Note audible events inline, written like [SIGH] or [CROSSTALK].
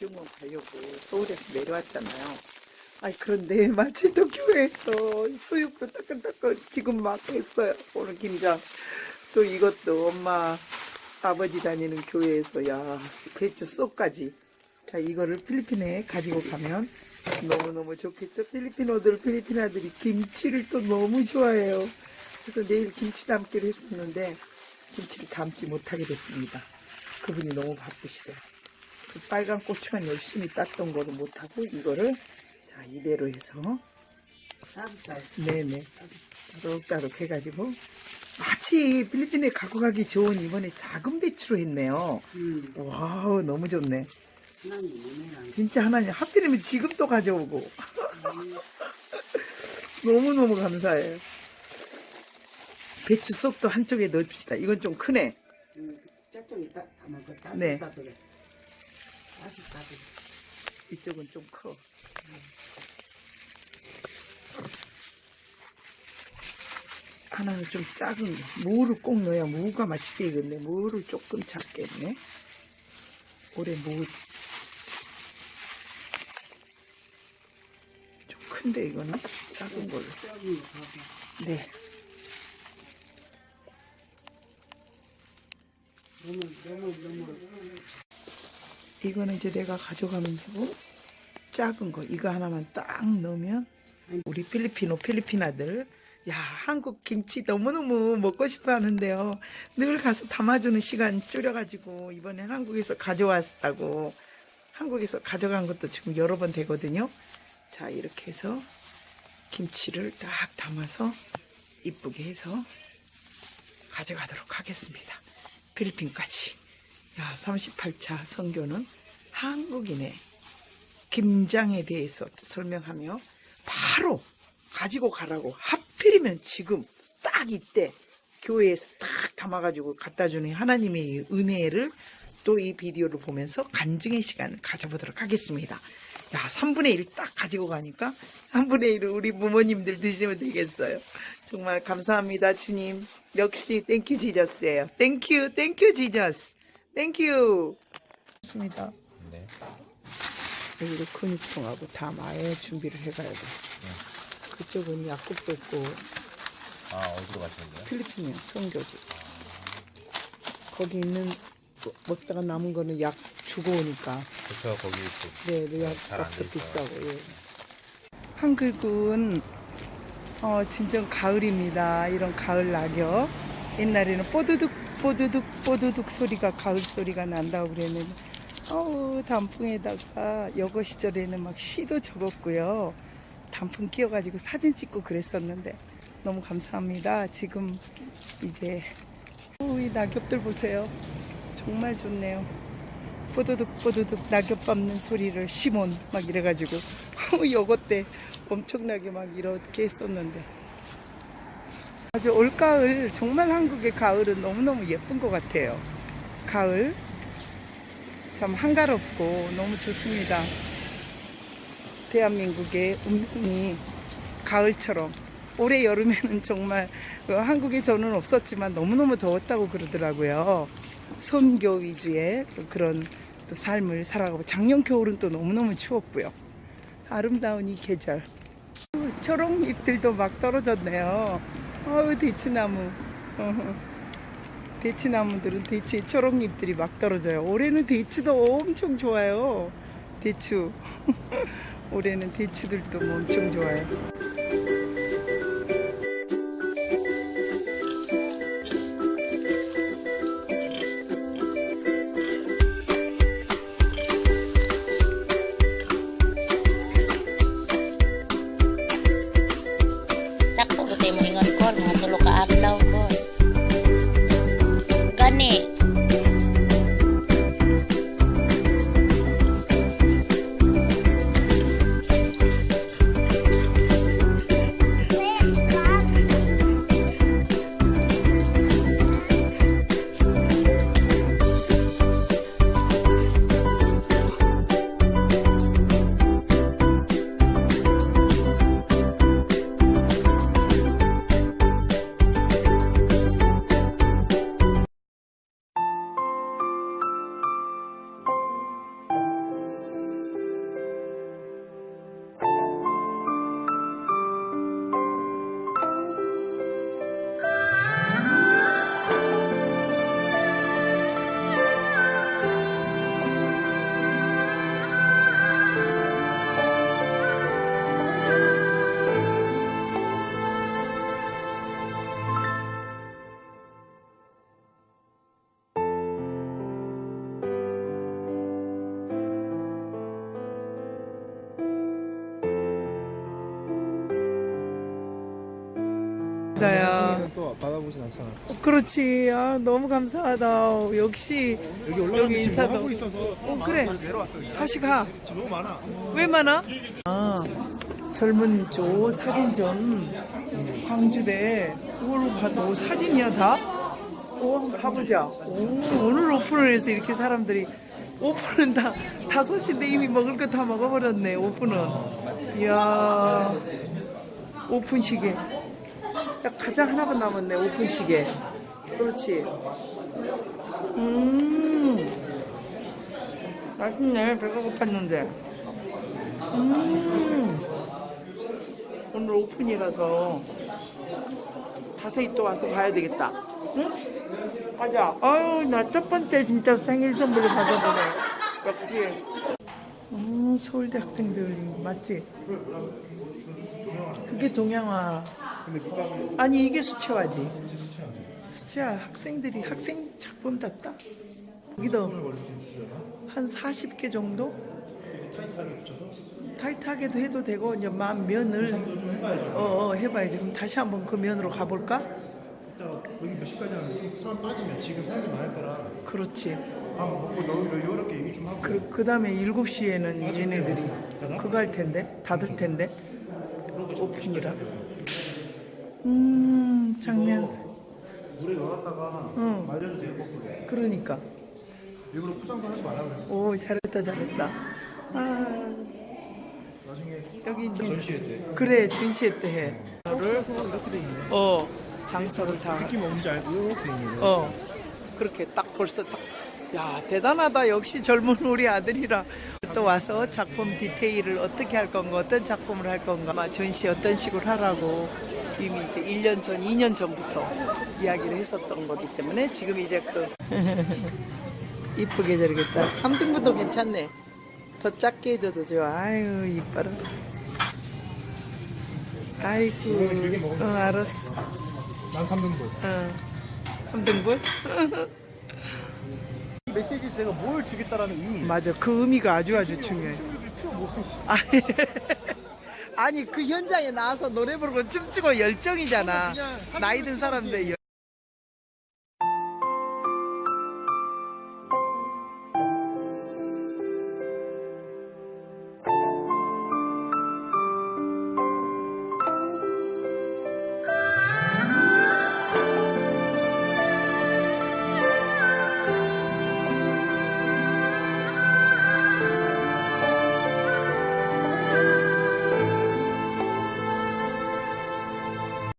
수영원 가려고 서울에서 내려왔잖아요. 아이 그런데 [LAUGHS] 또 교회에서 수육도 따끈따끈 지금 막 했어요. 오늘 김장. 또 이것도 엄마 아버지 다니는 교회에서 야 배추 쏙까지. 자 이거를 필리핀에 가지고 가면 너무너무 좋겠죠. 필리핀어들 필리핀 아들이 김치를 또 너무 좋아해요. 그래서 내일 김치 담기로 했었는데 김치를 담지 못하게 됐습니다. 그분이 너무 바쁘시대요. 그 빨간 고추만 열심히 땄던 거를 못하고 이거를 자 이대로 해서 네네 따로따로 해가지고 마치 필리핀에 갖고 가기 좋은 이번에 작은 배추로 했네요. 음, 와우 너무 좋네. 하나님 은혜랑 진짜 하나님 하필이면 지금 또 가져오고 [LAUGHS] 너무너무 감사해요. 배추 쏙도 한쪽에 넣읍시다. 이건 좀 크네. 음, 저쪽에 따, 담아 그 따뜻 네. 따뜻해 따뜻 따뜻 이쪽은 좀 커. 하나는 좀 작은 거. 무를 꼭 넣어야 무가 맛있게 익었네. 무를 조금 작게 했네. 올해 무. 좀 큰데, 이거는? 작은 걸로. 네. 너무 너무 너무 이거는 이제 내가 가져가면 되고, 작은 거. 이거 하나만 딱 넣으면, 우리 필리핀어, 필리핀 아들, 야, 한국 김치 너무너무 먹고 싶어 하는데요. 늘 가서 담아주는 시간 줄여가지고, 이번엔 한국에서 가져왔다고, 한국에서 가져간 것도 지금 여러 번 되거든요. 자, 이렇게 해서, 김치를 딱 담아서, 이쁘게 해서, 가져가도록 하겠습니다. 필리핀까지. 야, 38차 선교는 한국인의 김장에 대해서 설명하며 바로 가지고 가라고 하필이면 지금 딱 이때 교회에서 딱 담아가지고 갖다 주는 하나님의 은혜를 또 이 비디오를 보면서 간증의 시간을 가져보도록 하겠습니다. 야, 3분의 1 딱 가지고 가니까 3분의 1을 우리 부모님들 드시면 되겠어요. 정말 감사합니다, 주님. 역시 땡큐 지저스예요. 땡큐, 땡큐 지저스. 땡큐. 좋습니다. 네. 여기도 근육통하고 다 마에 준비를 해가야 돼. 그쪽은 약국도 없고 아, 어디로 가시는데요? 필리핀이야 선교지. 거기 있는 뭐- 먹다가 남은 거는 약 주고 오니까 그쵸, 거기 또. 네, 네 잘안 약값도 돼 있어요. 비싸고. 예. 한국은 어 진정 가을입니다. 이런 가을 낙엽. 옛날에는 뽀드득 뽀드득 뽀드득 소리가 가을 소리가 난다고 그랬는데 어우 단풍에다가 여고 시절에는 막 시도 적었고요. 단풍 끼워가지고 사진 찍고 그랬었는데 너무 감사합니다. 지금 이제 오, 이 낙엽들 보세요. 정말 좋네요. 뽀드득 뽀드득 낙엽 밟는 소리를 시몬 막 이래가지고 [LAUGHS] 요거 때 엄청나게 막 이렇게 했었는데 아주 올가을 정말 한국의 가을은 너무너무 예쁜 것 같아요. 가을 참 한가롭고 너무 좋습니다. 대한민국의 운명이 가을처럼 올해 여름에는 정말 어, 한국에 저는 없었지만 너무너무 더웠다고 그러더라고요. 선교 위주의 또 그런 또 삶을 살아가고 작년 겨울은 또 너무너무 추웠고요. 아름다운 이 계절. 어, 초록잎들도 막 떨어졌네요. 어우 대추나무. 대추나무들은 대추에 초록잎들이 막 떨어져요. 올해는 대추도 엄청 좋아요. 대추. [LAUGHS] 올해는 대추들도 뭐 엄청 좋아요. have no 받아보진 않잖아. 그렇지. 아, 너무 감사하다. 역시 여기 여기 지금 인사도. 하고 있어서 어, 그래. 다시 가. 너무 많아. 왜 많아? 아, 젊은 조 사진전 광주대 이걸로 봐도 사진이야 다? 오, 한번 가보자. 오, 오늘 오픈을 해서 이렇게 사람들이 오픈은 다 다섯 시인데 이미 먹을 거 다 먹어버렸네. 오픈은. 이야, 오픈 시계. 야, 가자 하나만 남았네. 오픈 시계. 그렇지. 음, 맛있네. 배가 고팠는데. 음, 오늘 오픈이라서 자세히 또 와서 봐야 되겠다. 응? 가자. 아유, 나 첫 번째 진짜 생일 선물을 받아보네. 역시. 음, 서울대 학생들 맞지? 그게 동양화. 아니, 이게 수채화지. 수채화 학생들이 학생 작품 땄다. 여기도 한 40개 정도? 타이트하게도 해도 되고 이제 만 면을 어, 어 해봐야지. 그럼 다시 한번 그 면으로 가볼까? 여기 몇 시까지 하면 좀 사람 빠지면 지금 사람이 많을 때라 그렇지. 밥 먹고 너 이렇게 얘기 좀 하고. 그, 그 다음에 7시에는 얘네들이 그거 할 텐데, 닫을 텐데, 오픈이라. 음, 장면. 물에 넣었다가 응. 말려도 돼요 거꾸로. 그러니까. 일부러 포장도 하지 말라 그랬어. 오, 잘했다, 잘했다. 아, 나중에 여기. 전시회 때. 그래, 전시회 때 해. 를 이렇게 돼 있네. 어, 장소를 다. 느낌 없는지 알고 이렇게 돼 있네. 어, 그렇게 딱 벌써 딱. 야, 대단하다. 역시 젊은 우리 아들이라. 또 와서 작품 디테일을 어떻게 할 건가, 어떤 작품을 할 건가, 전시 어떤 식으로 하라고 이미 이제 1년 전, 2년 전부터 이야기를 했었던 거기 때문에 지금 이제 그. [LAUGHS] 이쁘게 저러겠다. 3등분도 괜찮네. 더 작게 해줘도 좋아. 아유, 이뻐라. 아이고. 어, 알았어. 난 3등분. 어. 3등분? [LAUGHS] 메시지에서 내가 뭘 주겠다라는 의미. 맞아. 그 의미가 아주 아주 중요해. 필요 뭐가 있어. 아니, 그 현장에 나와서 노래 부르고 춤추고 열정이잖아. 나이 든 사람들 열-